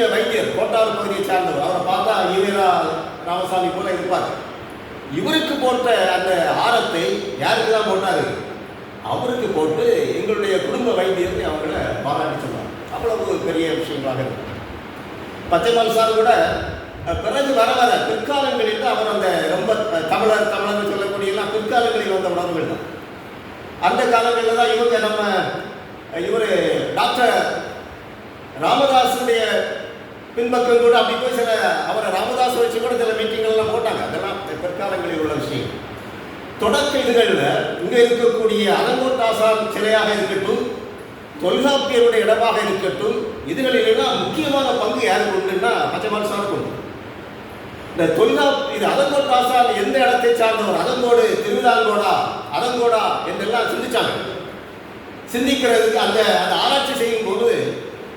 வைத்தியர் கோட்டாறு பகுதியை சார்ந்தவர். அவரை பார்த்தா ஈவேரா ராமசாமி போல இருப்பார். இவருக்கு போட்ட அந்த ஆரத்தை யாருக்கு தான் போட்டாரு? அவருக்கு போட்டு எங்களுடைய குடும்ப வைத்தியத்தை அவங்கள பாராட்டி சொன்னார். அவ்வளவு பெரிய விஷயங்களாக இருக்கு. பச்சைமால் சார் கூட பிறகு வர வர பிற்காலங்களில் தான் அவர் அந்த ரொம்ப தமிழர் தமிழர் சொல்லக்கூடிய எல்லாம் பிற்காலங்களில் வந்த உணர்வுகள் தான். அந்த காலங்களில் தான் இவங்க நம்ம இவர் டாக்டர் ராமதாசுடைய பின்பக்கம் கூட அப்படி போய் சில அவரை ராமதாஸ் வச்சு கூட சில மீட்டிங்கள் எல்லாம் போட்டாங்க. அதெல்லாம் பிற்காலங்களில் உள்ள விஷயம். தொடக்க இதுகளில் இங்கே இருக்கக்கூடிய அலங்கோட்டாசான் சிலையாக இருக்கட்டும் தொல்காப்பியருடைய இடமாக இருக்கட்டும் இதுகளிலெல்லாம் முக்கியமான பங்கு யாருக்கு உண்டுன்னா பச்சைமான் சாருக்கு உண்டு. இந்த தொல்காப் இது அலங்கோட்டாசான் எந்த இடத்தை சார்ந்தவர்? அலங்கோடு திருவிதாங்கோடா அலங்கோடா என்றெல்லாம் சிந்திச்சாங்க. சிந்திக்கிறதுக்கு அந்த அந்த ஆராய்ச்சி செய்யும் போது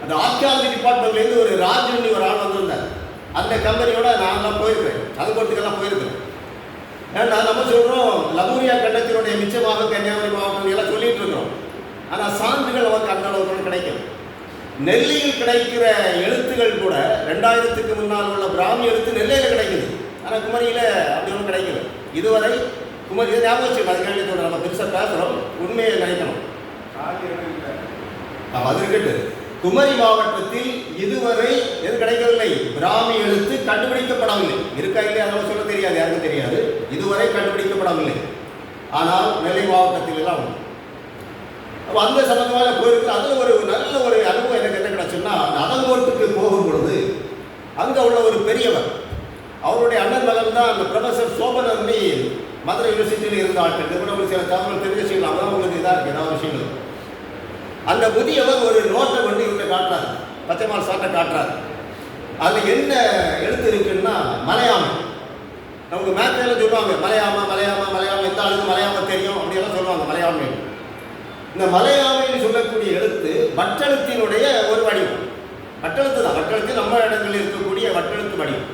அந்த ஆர்கியாலஜி டிபார்ட்மெண்ட்லேருந்து ஒரு ராஜுன்னு ஒரு ஆள் வந்திருந்தார். அந்த கம்பெனியோட நான்லாம் போயிருக்கேன். அது போகிறதுக்கெல்லாம் போயிருக்கேன். ஏன்னா நம்ம சொல்கிறோம் லபூரியா கண்டத்தினுடைய மிச்சமாக கன்னியாகுமரி மாவட்டம் எல்லாம் சொல்லிட்டு இருக்கிறோம். ஆனால் சான்றுகள் நமக்கு அந்த அளவுக்கு கிடைக்கும் நெல்லியில் கிடைக்கிற எழுத்துகள் கூட ரெண்டாயிரத்துக்கு முன்னால் உள்ள பிராமி எழுத்து நெல்லையில் கிடைக்குது. ஆனால் குமரியில் அப்படி ஒன்றும் கிடைக்கல. இதுவரை குமரி இதை ஞாபகம் வச்சுக்கணும் அது கேள்வி சொல்கிறோம் நம்ம பெருசாக பேசுகிறோம் உண்மையை நினைக்கணும். அது இருக்கட்டும். குமரி மாவட்டத்தில் இதுவரை எது கிடைக்கவில்லை? பிராமி எழுத்து கண்டுபிடிக்கப்படவில்லை. இருக்கா இல்லையா? அதெல்லாம் சொல்ல தெரியாது. யாருக்கும் தெரியாது. இதுவரை கண்டுபிடிக்கப்படவில்லை. ஆனால் நெல்லை மாவட்டத்தில் எல்லாம் உண்டு. அப்ப அந்த சம்பந்தமாக போயிருக்கு அதில் ஒரு நல்ல ஒரு அனுபவம் எனக்கு என்ன கிடச்சுன்னா அந்த அலங்கோட்டுக்கு போகும் பொழுது அங்கே உள்ள ஒரு பெரியவர் அவருடைய அண்ணன் மகன் தான் அந்த ப்ரொஃபசர் சோபனர்னி மதுரை யூனிவர்சிட்டியில் இருந்த ஆட்கள் இது கூட சில தகவல் தெரிஞ்சு செய்யலாம் அதான் உங்களுக்கு இதாக இருக்குது ஏதாவது விஷயங்கள் அந்த முதியவர் ஒரு நோட்டை கொண்டு இவங்க காட்டுறாரு. பச்சைமால் சாட்டை காட்டுறாரு. அதில் என்ன எழுத்து இருக்குன்னா மலையாமை நமக்கு மேத்ல சொல்லுவாங்க மலையாம மலையாம மலையாம எந்த ஆளுக்கு மலையாம தெரியும்? அப்படியெல்லாம் சொல்லுவாங்க மலையாமை இந்த மலையாமைன்னு சொல்லக்கூடிய எழுத்து வட்டெழுத்தினுடைய ஒரு வடிவம். வட்டெழுத்து தான். வட்டெழுத்து நம்ம இடங்களில் இருக்கக்கூடிய வட்டெழுத்து வடிவம்.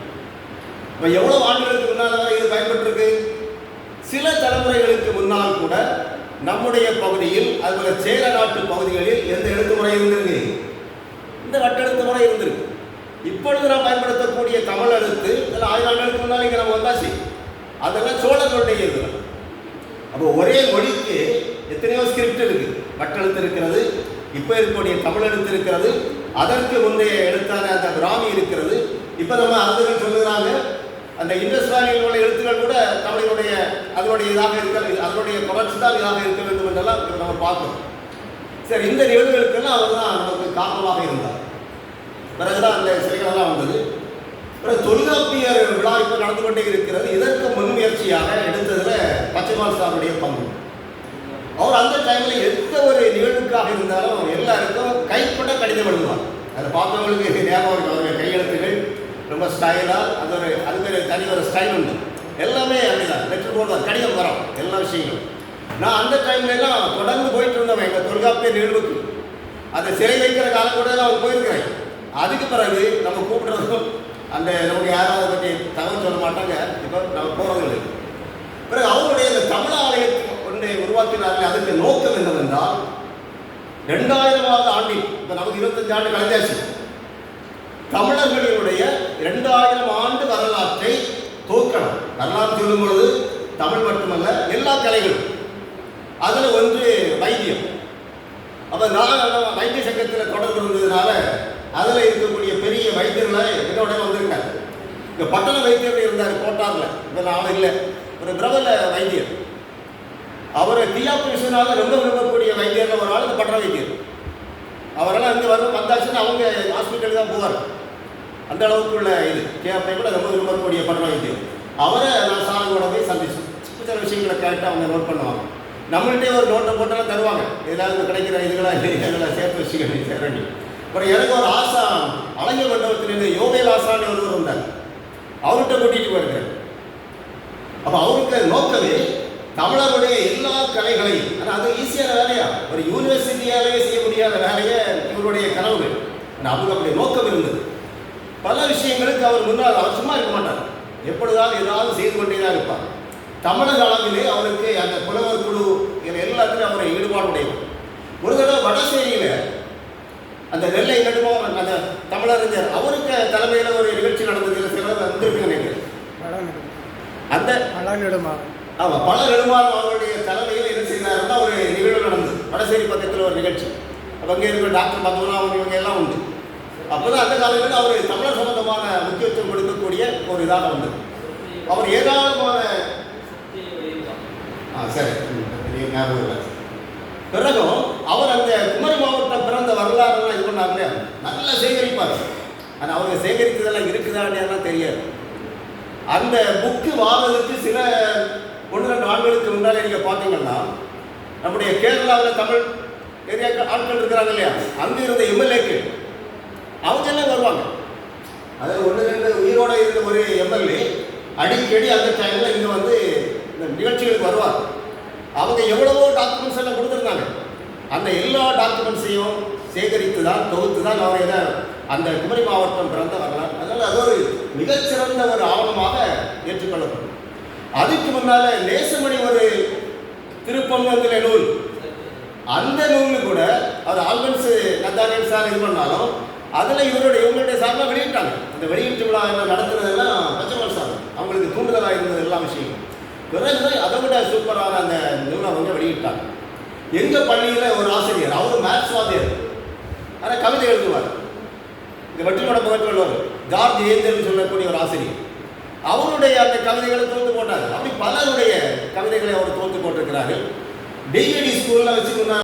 இப்போ எவ்வளோ ஆண்டுகளுக்கு முன்னால் இது பயன்பட்டுருக்கு? சில தலைமுறைகளுக்கு முன்னால் கூட நம்முடைய பகுதியில் அதுபோல சேர நாட்டு பகுதிகளில் எந்த எழுத்து முறை இருந்திருக்கு? இந்த வட்டெழுத்து முறை இருந்திருக்கு. இப்பொழுது நாம் பயன்படுத்தக்கூடிய தமிழ் எழுத்து இதெல்லாம் ஆயிரம் ஆண்டுகளுக்கு முன்னால் இங்கே நம்ம வந்தாச்சு. அதெல்லாம் சோழர்களுடைய இதுதான் அப்போ ஒரே மொழிக்கு எத்தனையோ ஸ்கிரிப்ட் இருக்கு. வட்டெழுத்து இருக்கிறது இப்போ இருக்கக்கூடிய தமிழ் எழுத்து இருக்கிறது அதற்கு முந்தைய எழுத்தான அந்த பிராமி இருக்கிறது. இப்போ நம்ம அரசுகள் சொல்லுகிறாங்க அந்த இந்துஸ்தானியில் உள்ள எழுத்துக்கள் கூட தமிழினுடைய அதனுடைய இதாக இருக்க அதனுடைய தொடர்ச்சி தான் இதாக இருக்க வேண்டும் என்றெல்லாம் நம்ம பார்க்கிறோம் சரி இந்த நிகழ்வுகளுக்கெல்லாம் அவர் தான் நமக்கு காரணமாக இருந்தார். பிறகுதான் அந்த சிலைகளெல்லாம் வந்தது. பிறகு தொல்காப்பியர் விழா இப்போ நடந்து கொண்டே இருக்கிறது. இதற்கு முன்முயற்சியாக எடுத்ததில் பச்சைமால் சாருடைய பங்கு. அவர் அந்த டைமில் எந்த ஒரு நிகழ்வுக்காக இருந்தாலும் எல்லாருக்கும் கைப்பட கடிதம் எழுதுவார். அதை பார்த்தவங்களுக்கு ஞாபகம் இருக்கும் அவருடைய கையெழுத்துகள் ரொம்ப ஸ்டைலாக அது ஒரு அதுமாரி தனி ஒரு ஸ்டைல் உண்டு. எல்லாமே அப்படிதான் லெட்டர் போடுவார் கடிதம் வரும் எல்லா விஷயங்களும். நான் அந்த டைம்லலாம் தொடர்ந்து போயிட்டு இருந்தவன் எங்கள் தொல்காப்பிய நிகழ்வுக்கு அதை சிறை வைக்கிற காலம் கூட நான் போயிருக்கிறேன். அதுக்கு பிறகு நம்ம கூப்பிடுறதும் அந்த நமக்கு யாரும் அதை பற்றி தகவல் சொல்ல மாட்டாங்க. இப்போ நம்ம போகிறவங்க பிறகு அவருடைய இந்த தமிழ் ஆலயம் ஒன்றை உருவாக்கினார்கள் அதுக்கு நோக்கம் என்னவென்றால் ரெண்டாயிரமாவது ஆண்டில் இப்போ நமக்கு இருபத்தஞ்சு ஆண்டு கலைஞ்சாச்சு தமிழர்களினுடைய இரண்டாயிரம் ஆண்டு வரலாற்றை தோக்கணும் வரலாறு சொல்லும் பொழுது தமிழ் மட்டுமல்ல எல்லா கலைகளும். அதில் ஒன்று வைத்தியம். அப்போ நான் வைத்திய சங்கத்தில் தொடர்பு இருந்ததுனால அதில் இருக்கக்கூடிய பெரிய வைத்தியர்களை என்னோட வந்திருக்காரு இங்கே பட்டண வைத்தியர் இருந்தார் கோட்டாரில். இந்த நாள் இல்லை. ஒரு பிரபல வைத்தியர். அவரை டிஆப் ரொம்ப விரும்பக்கூடிய வைத்தியர் ஒரு ஆள் இந்த பட்டண வைத்தியர். அவரெல்லாம் இங்கே வரும் வந்தாச்சுன்னா அவங்க ஹாஸ்பிட்டலுக்கு தான் போவார். அந்த அளவுக்கு உள்ள இது கேப்பை கூட ரொம்ப விரும்பக்கூடிய பட்டண இது. அவரை நான் சாரங்கூட போய் சந்திச்சேன் சில விஷயங்களை கேட்டு அவங்க நோட் பண்ணுவாங்க. நம்மள்கிட்டே ஒரு நோட்டை போட்டாலும் தருவாங்க. ஏதாவது கிடைக்கிற இதுகளாக இதெல்லாம் சேர்த்து வச்சுக்கணும் சேர அப்புறம் எனக்கு ஒரு ஆசா அழகிய மண்டபத்திலேருந்து யோகேல் ஆசான்னு ஒருவர் இருந்தார் அவர்கிட்ட கூட்டிகிட்டு போயிருக்கேன் அப்போ அவருக்கு நோக்கமே தமிழருடைய எல்லா கலைகளையும் ஆனால் அது ஈஸியான வேலையா? ஒரு யூனிவர்சிட்டியாலேயே செய்ய முடியாத வேலையை இவருடைய கனவுகள். அவங்க அப்படி நோக்கம் இருந்தது. பல விஷயங்களுக்கு அவர் முன்னால் அவர் சும்மா இருக்க மாட்டார். எப்பொழுதாவது ஏதாவது செய்து கொண்டே தான் இருப்பார். தமிழக அளவிலே அவருக்கு அந்த புலவர் குழு இதில் எல்லாத்துலையும் அவரை ஈடுபாடு உடையவர் ஒரு தடவை வடசேரியில் அந்த நெல்லை நடுமோகன் அந்த தமிழறிஞர் அவருக்கு தலைமையில் ஒரு நிகழ்ச்சி நடந்தது சிலர் வந்திருக்கு நினைக்கிறேன். அந்த பழனிடமாக ஆமா பல நெடுமாறம் அவருடைய தலைமையில் என்ன செய்தாருன்னா ஒரு நிகழ்வு நடந்தது. வடசேரி பக்கத்தில் ஒரு நிகழ்ச்சி. அப்ப அங்கே இருக்கிற டாக்டர் பத்மநாபன் இவங்க எல்லாம் உண்டு அப்போதான் அந்த காலத்தில் அவர் தமிழர் சம்பந்தமான முக்கியத்துவம் கொடுக்கக்கூடிய ஒரு இதாக வந்தது. அவர் ஏராளமான ஆ சரி. ஞாபகம் பிறகும் அவர் அந்த குமரி மாவட்டம் பிறந்த வரலாறுலாம் இது பண்ணாங்க இல்லையா நல்லா சேகரிப்பார். ஆனால் அவங்க சேகரித்ததெல்லாம் இருக்குதான்னு தெரியாது. அந்த புக்கு வாங்குறதுக்கு சில ஒன்று ரெண்டு ஆண்டுகளுக்கு முன்னாலே நீங்கள் பார்த்தீங்கன்னா நம்முடைய கேரளாவில் தமிழ் ஏரியா ஆட்கள் இருக்கிறாங்க இல்லையா? அங்கே இருந்த எம்எல்ஏக்கள். அவங்க எல்லாம் வருவாங்க. அதாவது ஒன்று ரெண்டு உயிரோட இருந்த ஒரு எம்எல்ஏ அடிக்கடி அந்த டைமில் இங்கே வந்து இந்த நிகழ்ச்சிகளுக்கு வருவார். அவங்க எவ்வளவோ டாக்குமெண்ட்ஸ் எல்லாம் கொடுத்துருந்தாங்க. அந்த எல்லா டாக்குமெண்ட்ஸையும் சேகரித்து தான் தொகுத்து தான் அவங்க இதை அந்த குமரி மாவட்டம் பிறந்த வரலாம் அதனால் அது ஒரு மிகச்சிறந்த ஒரு ஆவணமாக ஏற்றுக்கொள்ளப்படும். அதுக்கு முன்னால் நேசமணி ஒரு திருப்பங்கத்தில் நூல். அந்த நூலு கூட அது ஆல்பன்ஸ் நத்தாரியன் சார் இது பண்ணாலும் அதில் இவருடைய இவங்களுடைய சார்பாக வெளியிட்டாங்க. இந்த வெளியீட்டு விழா என்ன நடத்துனதெல்லாம் பச்சைமல் சார். அவங்களுக்கு தூண்டுதலாக இருந்தது எல்லா விஷயம் பிறகு அதை விட சூப்பரான அந்த நூலை வந்து வெளியிட்டாங்க. எங்கள் பள்ளியில் ஒரு ஆசிரியர் அவரும் மேத்ஸ் வாத்தியார். ஆனால் கவிதை எழுதுவார். இந்த வெற்றிமட புகழ்வர் ஜார்ஜ் ஏஞ்சல் சொல்லக்கூடிய ஒரு ஆசிரியர். அவருடைய அந்த கவிதைகளை தோத்து போட்டார். அப்படி பலருடைய கவிதைகளை அவர் தோத்து போட்டிருக்கிறார்கள் டிஏடி ஸ்கூலில் வச்சுக்கணும்